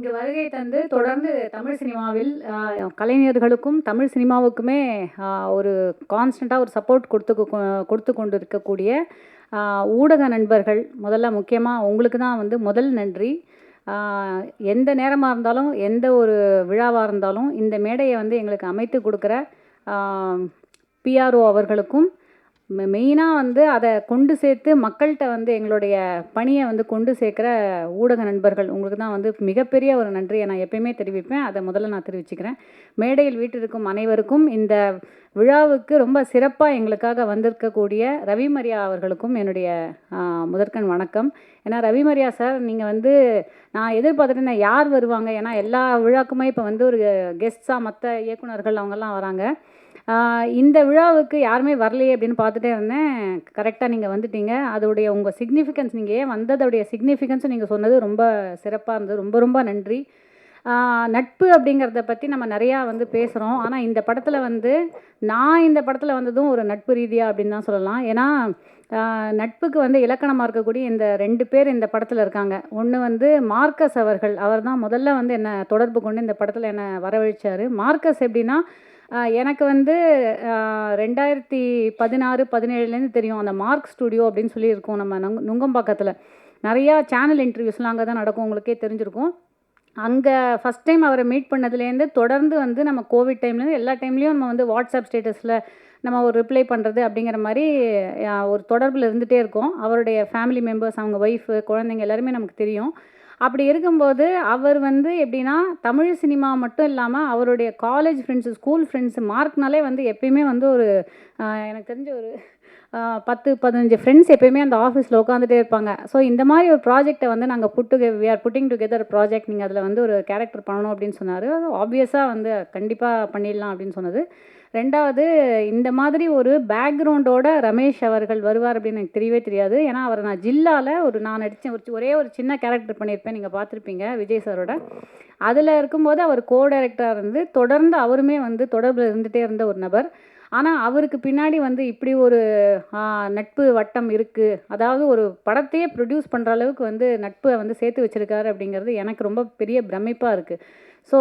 இங்கு வருகை தந்து தொடர்ந்து தமிழ் சினிமாவில் கலைஞர்களுக்கும் தமிழ் சினிமாவுக்குமே ஒரு கான்ஸ்டண்ட்டாக ஒரு சப்போர்ட் கொடுத்து கொடுத்து கொண்டு இருக்கக்கூடிய ஊடக நண்பர்கள் முதல்ல முக்கியமாக உங்களுக்கு தான் வந்து முதல் நன்றி. எந்த நேரமாக இருந்தாலும் எந்த ஒரு விழாவாக இருந்தாலும் இந்த மேடையை வந்து எங்களுக்கு அமைத்து கொடுக்குற பிஆர்ஓ அவர்களுக்கும் மெயினாக வந்து அதை கொண்டு சேர்த்து மக்கள்கிட்ட வந்து எங்களுடைய பணியை வந்து கொண்டு சேர்க்குற ஊடக நண்பர்கள் உங்களுக்கு தான் வந்து மிகப்பெரிய ஒரு நன்றியை நான் எப்பயுமே தெரிவிப்பேன். அதை முதல்ல நான் தெரிவிச்சுக்கிறேன். மேடையில் வீட்டிற்கும் அனைவருக்கும் இந்த விழாவுக்கு ரொம்ப சிறப்பாக எங்களுக்காக வந்திருக்கக்கூடிய ரவிமரியா அவர்களுக்கும் என்னுடைய முதற்கண் வணக்கம். ஏன்னா ரவிமரியா சார் நீங்கள் வந்து நான் எதிர்பார்த்துட்டு யார் வருவாங்க? ஏன்னா எல்லா விழாக்குமே இப்போ வந்து ஒரு கெஸ்ட்ஸாக மற்ற இயக்குனர்கள் அவங்கெல்லாம் வராங்க. இந்த விழாவுக்கு யாருமே வரலையே அப்படின்னு பார்த்துட்டே இருந்தேன். கரெக்டாக நீங்கள் வந்துட்டீங்க. அதோடைய உங்கள் சிக்னிஃபிகன்ஸ் நீங்கள் ஏன் வந்ததோடைய சிக்னிஃபிகன்ஸும் நீங்கள் சொன்னது ரொம்ப சிறப்பாக இருந்தது. ரொம்ப ரொம்ப நன்றி. நட்பு அப்படிங்கிறத பற்றி நம்ம நிறையா வந்து பேசுகிறோம் ஆனால் இந்த படத்தில் வந்து நான் இந்த படத்தில் வந்ததும் ஒரு நட்பு ரீதியாக அப்படின்னு தான் சொல்லலாம். ஏன்னா நட்புக்கு வந்து இலக்கணமாக இருக்கக்கூடிய இந்த ரெண்டு பேர் இந்த படத்தில் இருக்காங்க. ஒன்று வந்து மார்க்கஸ் அவர்கள். அவர் தான் முதல்ல வந்து என்னை தொடர்பு கொண்டு இந்த படத்தில் என்னை வரவழைச்சார். மார்க்கஸ் எப்படின்னா எனக்கு வந்து ரெண்டாயிரத்தி பதினாறு பதினேழுலேருந்து தெரியும். அந்த மார்க் ஸ்டுடியோ அப்படின்னு சொல்லி இருக்கோம் நம்ம நுங் நுங்கம்பாக்கத்தில். நிறையா சேனல் இன்டர்வியூஸ்லாம் அங்கே தான் நடக்கும். உங்களுக்கே தெரிஞ்சிருக்கும். அங்கே ஃபஸ்ட் டைம் அவரை மீட் பண்ணதுலேருந்து தொடர்ந்து வந்து நம்ம கோவிட் டைம்லேருந்து எல்லா டைம்லேயும் நம்ம வந்து வாட்ஸ்அப் ஸ்டேட்டஸில் நம்ம ஒரு ரிப்ளை பண்ணுறது அப்படிங்கிற மாதிரி ஒரு தொடர்பில் இருந்துகிட்டே இருக்கோம். அவருடைய ஃபேமிலி மெம்பர்ஸ் அவங்க ஒய்ஃபு குழந்தைங்க எல்லாருமே நமக்கு தெரியும். அப்படி இருக்கும்போது அவர் வந்து எப்படின்னா தமிழ் சினிமா மட்டும் இல்லாமல் அவருடைய காலேஜ் ஃப்ரெண்ட்ஸு ஸ்கூல் ஃப்ரெண்ட்ஸு மார்க்னாலே வந்து எப்பயுமே வந்து ஒரு எனக்கு தெரிஞ்ச ஒரு பத்து பதினஞ்சு ஃப்ரெண்ட்ஸ் எப்போயுமே அந்த ஆஃபீஸில் உட்காந்துட்டே இருப்பாங்க. ஸோ இந்த மாதிரி ஒரு ப்ராஜெக்ட்டை வந்து நாங்கள் put we are putting together project நீங்கள் அதில் வந்து ஒரு கேரக்டர் பண்ணணும் அப்படின்னு சொன்னார். ஆப்வியஸாக வந்து கண்டிப்பாக பண்ணிடலாம் அப்படின்னு சொன்னது. ரெண்டாவது இந்த மாதிரி ஒரு பேக்ரவுண்டோட ரமேஷ் அவர்கள் வருவார் அப்படின்னு எனக்கு தெரியவே தெரியாது. ஏன்னா அவர் நான் ஜில்லாவில் ஒரு நான் நடித்தேன் ஒரு ஒரே ஒரு சின்ன கேரக்டர் பண்ணியிருப்பேன். நீங்கள் பார்த்துருப்பீங்க விஜய் சாரோட. அதில் இருக்கும்போது அவர் கோ டைரக்டராக இருந்து தொடர்ந்து அவருமே வந்து தொடர்பில் இருந்துகிட்டே இருந்த ஒரு நபர். ஆனால் அவருக்கு பின்னாடி வந்து இப்படி ஒரு நட்பு வட்டம் இருக்குது அதாவது ஒரு படத்தையே ப்ரொடியூஸ் பண்ணுற அளவுக்கு வந்து நட்பை வந்து சேர்த்து வச்சுருக்காரு அப்படிங்கிறது எனக்கு ரொம்ப பெரிய பிரமிப்பாக இருக்குது ஸோ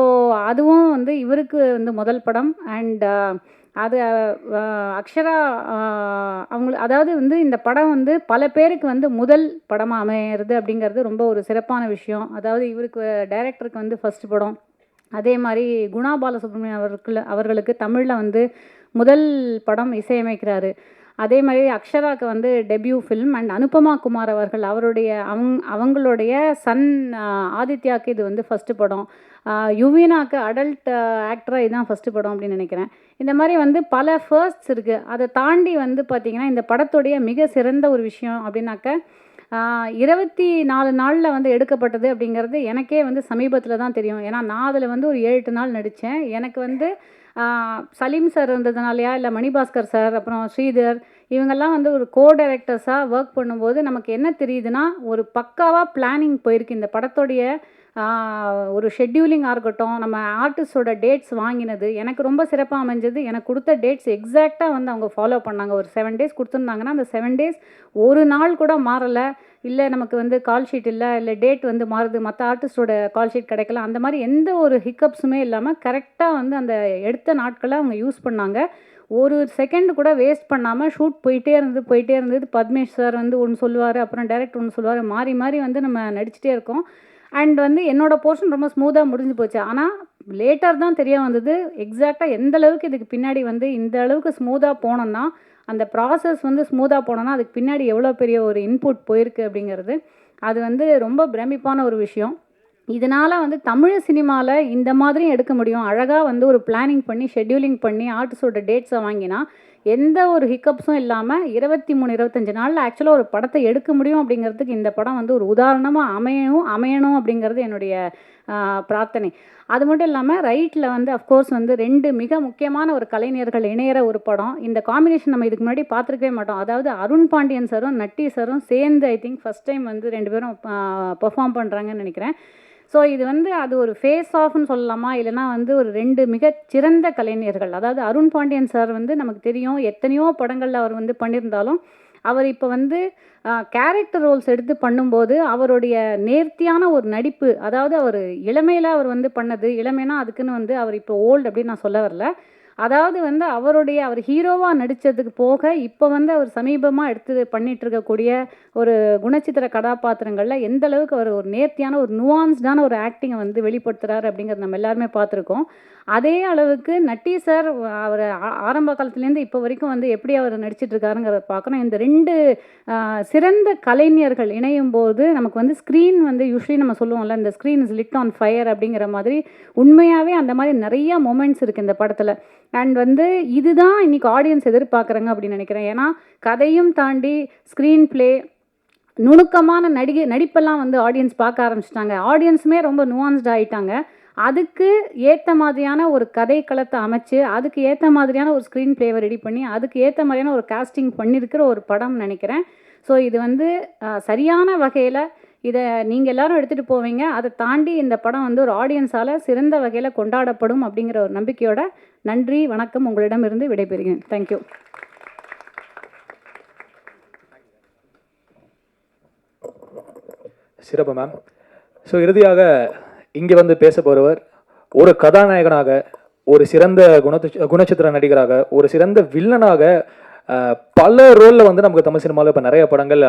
அதுவும் வந்து இவருக்கு வந்து முதல் படம். அண்ட் அது அக்ஷரா அவங்க அதாவது வந்து இந்த படம் வந்து பல பேருக்கு வந்து முதல் படமாக அமையிறது அப்படிங்கிறது ரொம்ப ஒரு சிறப்பான விஷயம். அதாவது இவருக்கு டைரக்டருக்கு வந்து ஃபர்ஸ்ட் படம். அதே மாதிரி குணா பாலசுப்ரமணியம் அவருக்கு அவர்களுக்கு தமிழில் வந்து முதல் படம் இசையமைக்கிறாரு. அதே மாதிரி அக்ஷராக்கு வந்து debut film and Anupama Kumar அவர்கள் அவருடைய அவங் அவங்களுடைய சன் ஆதித்யாவுக்கு இது வந்து ஃபஸ்ட்டு படம். யுவீனாக்கு அடல்ட் ஆக்டராக இதுதான் ஃபஸ்ட்டு படம் அப்படின்னு நினைக்கிறேன். இந்த மாதிரி வந்து பல ஃபர்ஸ்ட்ஸ் இருக்குது அதை தாண்டி வந்து பார்த்திங்கன்னா இந்த படத்துடைய மிக சிறந்த ஒரு விஷயம் அப்படின்னாக்க இருபத்தி நாலு நாளில் வந்து எடுக்கப்பட்டது அப்படிங்கிறது எனக்கே வந்து சமீபத்தில் தான் தெரியும். ஏன்னா நான் அதில் வந்து ஒரு ஏழு எட்டு நாள் நடித்தேன் எனக்கு வந்து சலீம் சார் இருந்ததுனாலையா இல்லை மணிபாஸ்கர் சார் அப்புறம் ஸ்ரீதர் இவங்கெல்லாம் வந்து ஒரு கோ டைரக்டர்ஸாக ஒர்க் பண்ணும்போது நமக்கு என்ன தெரியுதுன்னா ஒரு பக்காவாக பிளானிங் போயிருக்கு இந்த படத்தோடைய ஒரு ஷெட்யூலிங்காக இருக்கட்டும் நம்ம ஆர்டிஸ்டோட டேட்ஸ் வாங்கினது எனக்கு ரொம்ப சிறப்பாக அமைஞ்சது. எனக்கு கொடுத்த டேட்ஸ் எக்ஸாக்டாக வந்து அவங்க ஃபாலோ பண்ணாங்க. ஒரு செவன் டேஸ் கொடுத்துருந்தாங்கன்னா அந்த செவன் டேஸ் ஒரு நாள் கூட மாறலை. இல்லை நமக்கு வந்து கால் ஷீட் இல்லை இல்லை டேட் வந்து மாறுது. மற்ற ஆர்டிஸ்டோட கால் ஷீட் கிடைக்கல. அந்த மாதிரி எந்த ஒரு ஹிக்கப்ஸுமே இல்லாமல் கரெக்டாக வந்து அந்த எடுத்த நாட்களை அவங்க யூஸ் பண்ணாங்க. ஒரு செகண்ட் கூட வேஸ்ட் பண்ணாமல் ஷூட் போயிட்டே இருந்தது போயிட்டே இருந்தது. பத்மேஷ் சார் வந்து ஒன்று சொல்லுவார் அப்புறம் டேரக்ட் ஒன்று சொல்லுவார். மாறி மாறி வந்து நம்ம நடிச்சிட்டே இருக்கோம். அண்ட் வந்து என்னோட போர்ஷன் ரொம்ப ஸ்மூத்தாக முடிஞ்சு போச்சு. ஆனால் லேட்டர் தான் தெரிய வந்தது எக்ஸாக்டாக எந்த அளவுக்கு இதுக்கு பின்னாடி வந்து இந்த அளவுக்கு ஸ்மூத்தாக போனோன்னா அந்த ப்ராசஸ் வந்து ஸ்மூத்தாக போனோன்னா அதுக்கு பின்னாடி எவ்வளோ பெரிய ஒரு இன்புட் போயிருக்கு அப்படிங்கிறது அது வந்து ரொம்ப பிரமிப்பான ஒரு விஷயம். இதனால் வந்து தமிழ் சினிமாவில் இந்த மாதிரியும் எடுக்க முடியும். அழகாக வந்து ஒரு பிளானிங் பண்ணி ஷெட்யூலிங் பண்ணி ஆர்டிஸ்டோட டேட்ஸை வாங்கினா எந்த ஒரு ஹிக்கப்ஸும் இல்லாமல் இருபத்தி மூணு இருபத்தஞ்சி நாளில் ஆக்சுவலாக ஒரு படத்தை எடுக்க முடியும் அப்படிங்கிறதுக்கு இந்த படம் வந்து ஒரு உதாரணமாக அமையணும் அமையணும் அப்படிங்கிறது என்னுடைய பிரார்த்தனை. அது மட்டும் இல்லாமல் ரைட்டில் வந்து அஃப்கோர்ஸ் வந்து ரெண்டு மிக முக்கியமான ஒரு கலைஞர்கள் இணையிற ஒரு படம். இந்த காம்பினேஷன் நம்ம இதுக்கு முன்னாடி பார்த்துருக்கவே மாட்டோம். அதாவது அருண் பாண்டியன் சாரும் நட்டி சாரும் சேர்ந்து ஐ திங்க் ஃபஸ்ட் டைம் வந்து ரெண்டு பேரும் பெர்ஃபார்ம் பண்ணுறாங்கன்னு நினைக்கிறேன். ஸோ இது வந்து அது ஒரு ஃபேஸ் ஆஃப்னு சொல்லலாமா? இல்லைனா வந்து ஒரு ரெண்டு மிகச் சிறந்த கலைஞர்கள். அதாவது அருண் பாண்டியன் சார் வந்து நமக்கு தெரியும் எத்தனையோ படங்களில் அவர் வந்து பண்ணியிருந்தாலும் அவர் இப்போ வந்து கேரக்டர் ரோல்ஸ் எடுத்து பண்ணும்போது அவருடைய நேர்த்தியான ஒரு நடிப்பு அதாவது அவர் இளமையில் அவர் வந்து பண்ணது இளமைனா அதுக்குன்னு வந்து அவர் இப்போ ஓல்டு அப்படின்னு நான் சொல்ல வரல. அதாவது வந்து அவருடைய அவர் ஹீரோவாக நடித்ததுக்கு போக இப்போ வந்து அவர் சமீபமாக எடுத்து பண்ணிட்டு இருக்கக்கூடிய ஒரு குணச்சித்திர கதாபாத்திரங்களில் எந்த அளவுக்கு அவர் ஒரு நேர்த்தியான ஒரு நுவான்ஸ்டான ஒரு ஆக்டிங்கை வந்து வெளிப்படுத்துகிறார் அப்படிங்கிறது நம்ம எல்லாருமே பார்த்துருக்கோம். அதே அளவுக்கு நட்டி சார் அவர் ஆரம்ப காலத்துலேருந்து இப்போ வரைக்கும் வந்து எப்படி அவர் நடிச்சிட்ருக்காருங்கிறத பார்க்கணும். இந்த ரெண்டு சிறந்த கலைஞர்கள் இணையும் போது நமக்கு வந்து ஸ்க்ரீன் வந்து யூஸ்வலி நம்ம சொல்லுவோம்ல இந்த screen is lit on fire அப்படிங்கிற மாதிரி உண்மையாகவே அந்த மாதிரி நிறையா மொமெண்ட்ஸ் இருக்குது இந்த படத்தில். அண்ட் வந்து இதுதான் இன்னைக்கு ஆடியன்ஸ் எதிர்பார்க்குறாங்க அப்படின்னு நினைக்கிறேன். ஏன்னா கதையும் தாண்டி ஸ்க்ரீன் ப்ளே நுணுக்கமான நடிகை நடிப்பெல்லாம் வந்து ஆடியன்ஸ் பார்க்க ஆரம்பிச்சிட்டாங்க. ஆடியன்ஸுமே ரொம்ப நுவான்ஸ்ட் ஆகிட்டாங்க அதுக்கு ஏற்ற மாதிரியான ஒரு கதை களத்தை அமைச்சு அதுக்கு ஏற்ற மாதிரியான ஒரு ஸ்க்ரீன் ப்ளேவை ரெடி பண்ணி அதுக்கு ஏற்ற மாதிரியான ஒரு காஸ்டிங் பண்ணியிருக்கிற ஒரு படம் நினைக்கிறேன். ஸோ இது வந்து சரியான வகையில் இதை நீங்கள் எல்லாரும் எடுத்துகிட்டு போவீங்க. அதை தாண்டி இந்த படம் வந்து ஒரு ஆடியன்ஸால் சிறந்த வகையில் கொண்டாடப்படும் அப்படிங்கிற ஒரு நம்பிக்கையோட நன்றி வணக்கம் உங்களிடமிருந்து விடைபெறுகிறேன். தேங்க்யூ சிறப்பு மேம் ஸோ இறுதியாக இங்கே வந்து பேச போகிறவர் ஒரு கதாநாயகனாக ஒரு சிறந்த குணத்து குணச்சித்திர நடிகராக ஒரு சிறந்த வில்லனாக பல ரோலில் வந்து நமக்கு தமிழ் சினிமாவில் இப்போ நிறைய படங்கள்